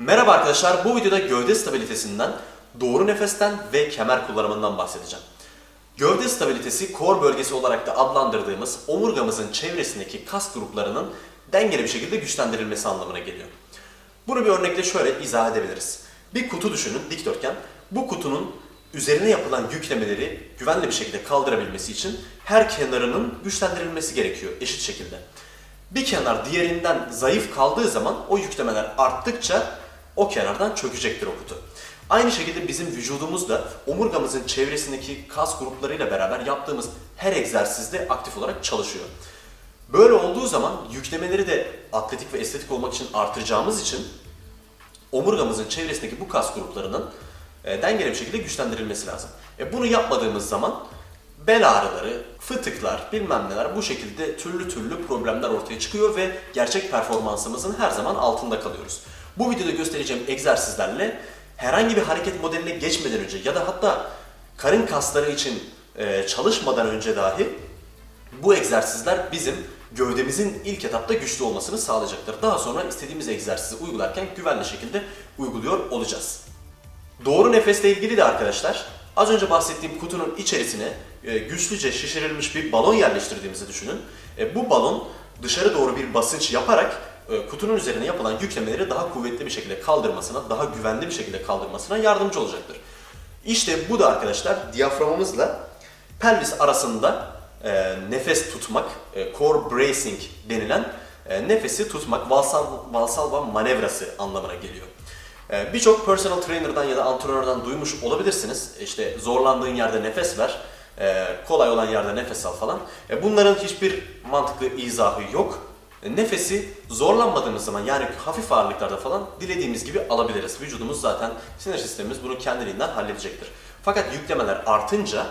Merhaba arkadaşlar, bu videoda gövde stabilitesinden, doğru nefesten ve kemer kullanımından bahsedeceğim. Gövde stabilitesi, core bölgesi olarak da adlandırdığımız omurgamızın çevresindeki kas gruplarının dengeli bir şekilde güçlendirilmesi anlamına geliyor. Bunu bir örnekle şöyle izah edebiliriz. Bir kutu düşünün, dikdörtgen. Bu kutunun üzerine yapılan yüklemeleri güvenli bir şekilde kaldırabilmesi için her kenarının güçlendirilmesi gerekiyor eşit şekilde. Bir kenar diğerinden zayıf kaldığı zaman o yüklemeler arttıkça o kenardan çökecektir o kutu. Aynı şekilde bizim vücudumuz da omurgamızın çevresindeki kas gruplarıyla beraber yaptığımız her egzersizde aktif olarak çalışıyor. Böyle olduğu zaman yüklemeleri de atletik ve estetik olmak için artıracağımız için omurgamızın çevresindeki bu kas gruplarının e, dengeli bir şekilde güçlendirilmesi lazım. E, bunu yapmadığımız zaman bel ağrıları, fıtıklar, bilmem neler bu şekilde türlü türlü problemler ortaya çıkıyor ve gerçek performansımızın her zaman altında kalıyoruz. Bu videoda göstereceğim egzersizlerle herhangi bir hareket modeline geçmeden önce ya da hatta karın kasları için e, çalışmadan önce dahi bu egzersizler bizim gövdemizin ilk etapta güçlü olmasını sağlayacaktır. Daha sonra istediğimiz egzersizi uygularken güvenli şekilde uyguluyor olacağız. Doğru nefesle ilgili de arkadaşlar az önce bahsettiğim kutunun içerisine e, güçlüce şişirilmiş bir balon yerleştirdiğimizi düşünün. E, bu balon dışarı doğru bir basınç yaparak kutunun üzerine yapılan yüklemeleri daha kuvvetli bir şekilde kaldırmasına, daha güvenli bir şekilde kaldırmasına yardımcı olacaktır. İşte bu da arkadaşlar diyaframımızla pelvis arasında e, nefes tutmak, e, core bracing denilen e, nefesi tutmak, valsal, valsalva manevrası anlamına geliyor. E, Birçok personal trainer'dan ya da antrenörden duymuş olabilirsiniz. İşte zorlandığın yerde nefes ver, e, kolay olan yerde nefes al falan. E, Bunların hiçbir mantıklı izahı yok. E, Nefesi zorlanmadığımız zaman yani hafif ağırlıklarda falan dilediğimiz gibi alabiliriz. Vücudumuz zaten sinir sistemimiz bunu kendiliğinden halledecektir. Fakat yüklemeler artınca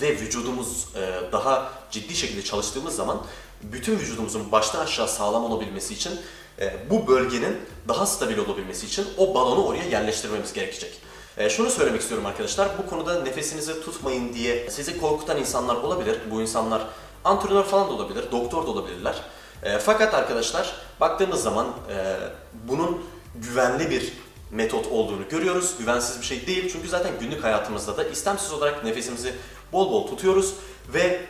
ve vücudumuz e, daha ciddi şekilde çalıştığımız zaman bütün vücudumuzun baştan aşağı sağlam olabilmesi için e, bu bölgenin daha stabil olabilmesi için o balonu oraya yerleştirmemiz gerekecek. E, şunu söylemek istiyorum arkadaşlar, bu konuda nefesinizi tutmayın diye sizi korkutan insanlar olabilir. Bu insanlar antrenör falan da olabilir, doktor da olabilirler. E, fakat arkadaşlar baktığımız zaman e, bunun güvenli bir metot olduğunu görüyoruz. Güvensiz bir şey değil çünkü zaten günlük hayatımızda da istemsiz olarak nefesimizi bol bol tutuyoruz ve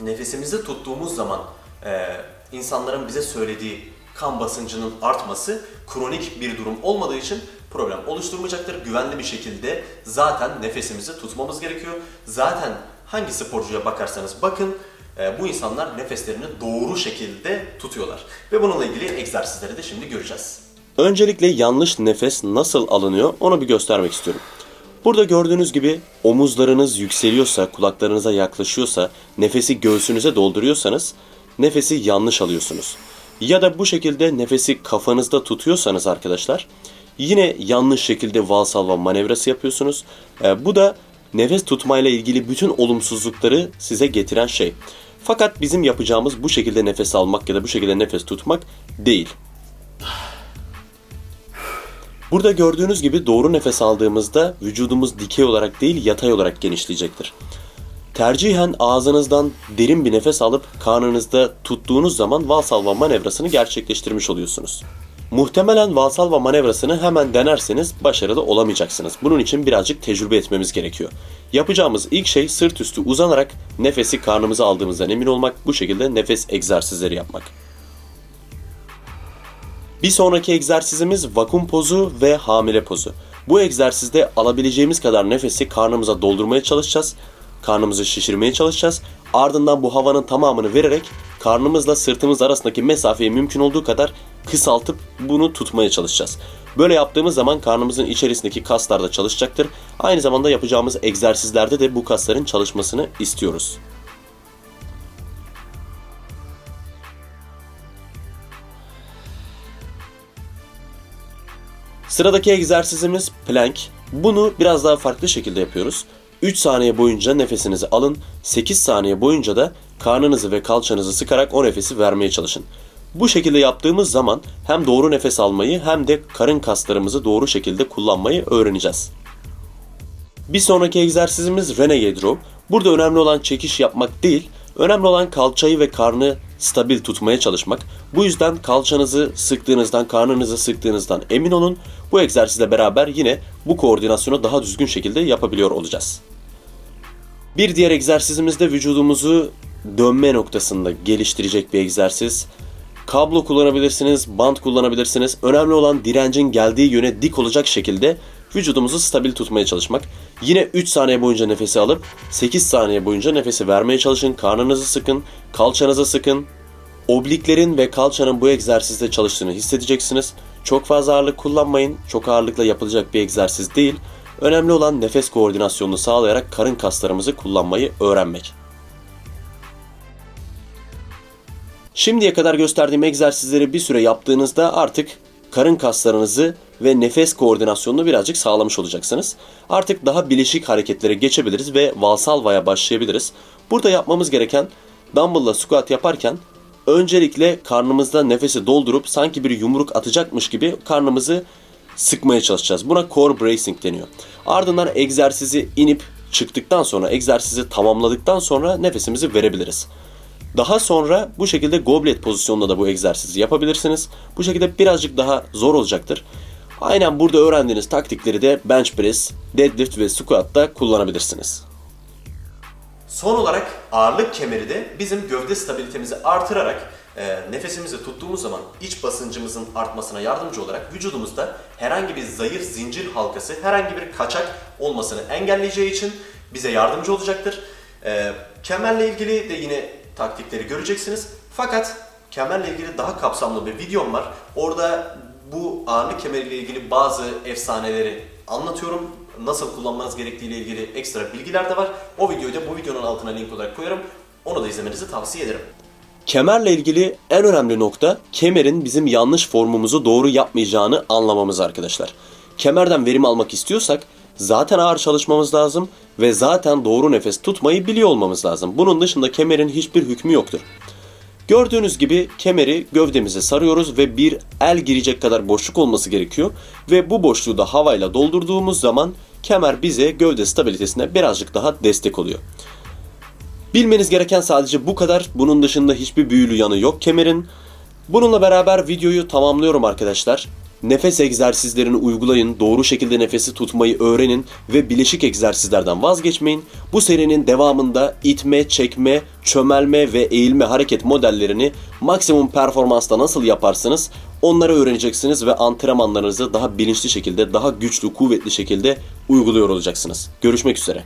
nefesimizi tuttuğumuz zaman e, insanların bize söylediği kan basıncının artması kronik bir durum olmadığı için problem oluşturmayacaktır. Güvenli bir şekilde zaten nefesimizi tutmamız gerekiyor. Zaten hangi sporcuya bakarsanız bakın bu insanlar nefeslerini doğru şekilde tutuyorlar. Ve bununla ilgili egzersizleri de şimdi göreceğiz. Öncelikle yanlış nefes nasıl alınıyor onu bir göstermek istiyorum. Burada gördüğünüz gibi omuzlarınız yükseliyorsa, kulaklarınıza yaklaşıyorsa, nefesi göğsünüze dolduruyorsanız nefesi yanlış alıyorsunuz. Ya da bu şekilde nefesi kafanızda tutuyorsanız arkadaşlar yine yanlış şekilde valsalva manevrası yapıyorsunuz. Ee, bu da nefes tutmayla ilgili bütün olumsuzlukları size getiren şey. Fakat bizim yapacağımız bu şekilde nefes almak ya da bu şekilde nefes tutmak değil. Burada gördüğünüz gibi doğru nefes aldığımızda vücudumuz dikey olarak değil yatay olarak genişleyecektir. Tercihen ağzınızdan derin bir nefes alıp karnınızda tuttuğunuz zaman Valsalva manevrasını gerçekleştirmiş oluyorsunuz. Muhtemelen Valsalva manevrasını hemen denerseniz başarılı olamayacaksınız. Bunun için birazcık tecrübe etmemiz gerekiyor. Yapacağımız ilk şey sırt üstü uzanarak nefesi karnımıza aldığımızdan emin olmak, bu şekilde nefes egzersizleri yapmak. Bir sonraki egzersizimiz vakum pozu ve hamile pozu. Bu egzersizde alabileceğimiz kadar nefesi karnımıza doldurmaya çalışacağız. Karnımızı şişirmeye çalışacağız. Ardından bu havanın tamamını vererek karnımızla sırtımız arasındaki mesafeyi mümkün olduğu kadar kısaltıp bunu tutmaya çalışacağız. Böyle yaptığımız zaman karnımızın içerisindeki kaslar da çalışacaktır. Aynı zamanda yapacağımız egzersizlerde de bu kasların çalışmasını istiyoruz. Sıradaki egzersizimiz plank. Bunu biraz daha farklı şekilde yapıyoruz. 3 saniye boyunca nefesinizi alın, 8 saniye boyunca da karnınızı ve kalçanızı sıkarak o nefesi vermeye çalışın. Bu şekilde yaptığımız zaman hem doğru nefes almayı hem de karın kaslarımızı doğru şekilde kullanmayı öğreneceğiz. Bir sonraki egzersizimiz Renegade Row. Burada önemli olan çekiş yapmak değil, önemli olan kalçayı ve karnı stabil tutmaya çalışmak. Bu yüzden kalçanızı sıktığınızdan, karnınızı sıktığınızdan emin olun. Bu egzersizle beraber yine bu koordinasyonu daha düzgün şekilde yapabiliyor olacağız. Bir diğer egzersizimiz de vücudumuzu dönme noktasında geliştirecek bir egzersiz. Kablo kullanabilirsiniz, bant kullanabilirsiniz. Önemli olan direncin geldiği yöne dik olacak şekilde vücudumuzu stabil tutmaya çalışmak. Yine 3 saniye boyunca nefesi alıp 8 saniye boyunca nefesi vermeye çalışın. Karnınızı sıkın, kalçanızı sıkın. Obliklerin ve kalçanın bu egzersizde çalıştığını hissedeceksiniz. Çok fazla ağırlık kullanmayın. Çok ağırlıkla yapılacak bir egzersiz değil. Önemli olan nefes koordinasyonunu sağlayarak karın kaslarımızı kullanmayı öğrenmek. Şimdiye kadar gösterdiğim egzersizleri bir süre yaptığınızda artık karın kaslarınızı ve nefes koordinasyonunu birazcık sağlamış olacaksınız. Artık daha bileşik hareketlere geçebiliriz ve valsalvaya başlayabiliriz. Burada yapmamız gereken dumbbell'la squat yaparken öncelikle karnımızda nefesi doldurup sanki bir yumruk atacakmış gibi karnımızı sıkmaya çalışacağız. Buna core bracing deniyor. Ardından egzersizi inip çıktıktan sonra, egzersizi tamamladıktan sonra nefesimizi verebiliriz. Daha sonra bu şekilde goblet pozisyonunda da bu egzersizi yapabilirsiniz. Bu şekilde birazcık daha zor olacaktır. Aynen burada öğrendiğiniz taktikleri de bench press, deadlift ve squat'ta kullanabilirsiniz. Son olarak ağırlık kemeri de bizim gövde stabilitemizi artırarak e, nefesimizi tuttuğumuz zaman iç basıncımızın artmasına yardımcı olarak vücudumuzda herhangi bir zayıf zincir halkası, herhangi bir kaçak olmasını engelleyeceği için bize yardımcı olacaktır. E, kemerle ilgili de yine taktikleri göreceksiniz. Fakat kemerle ilgili daha kapsamlı bir videom var. Orada bu ağırlık kemeriyle ilgili bazı efsaneleri anlatıyorum. Nasıl kullanmanız gerektiği ile ilgili ekstra bilgiler de var. O videoyu da bu videonun altına link olarak koyarım. Onu da izlemenizi tavsiye ederim. Kemerle ilgili en önemli nokta kemerin bizim yanlış formumuzu doğru yapmayacağını anlamamız arkadaşlar. Kemerden verim almak istiyorsak zaten ağır çalışmamız lazım ve zaten doğru nefes tutmayı biliyor olmamız lazım. Bunun dışında kemerin hiçbir hükmü yoktur. Gördüğünüz gibi kemeri gövdemize sarıyoruz ve bir el girecek kadar boşluk olması gerekiyor. Ve bu boşluğu da havayla doldurduğumuz zaman kemer bize gövde stabilitesine birazcık daha destek oluyor. Bilmeniz gereken sadece bu kadar. Bunun dışında hiçbir büyülü yanı yok kemerin. Bununla beraber videoyu tamamlıyorum arkadaşlar. Nefes egzersizlerini uygulayın, doğru şekilde nefesi tutmayı öğrenin ve bileşik egzersizlerden vazgeçmeyin. Bu serinin devamında itme, çekme, çömelme ve eğilme hareket modellerini maksimum performansta nasıl yaparsınız onları öğreneceksiniz ve antrenmanlarınızı daha bilinçli şekilde, daha güçlü, kuvvetli şekilde uyguluyor olacaksınız. Görüşmek üzere.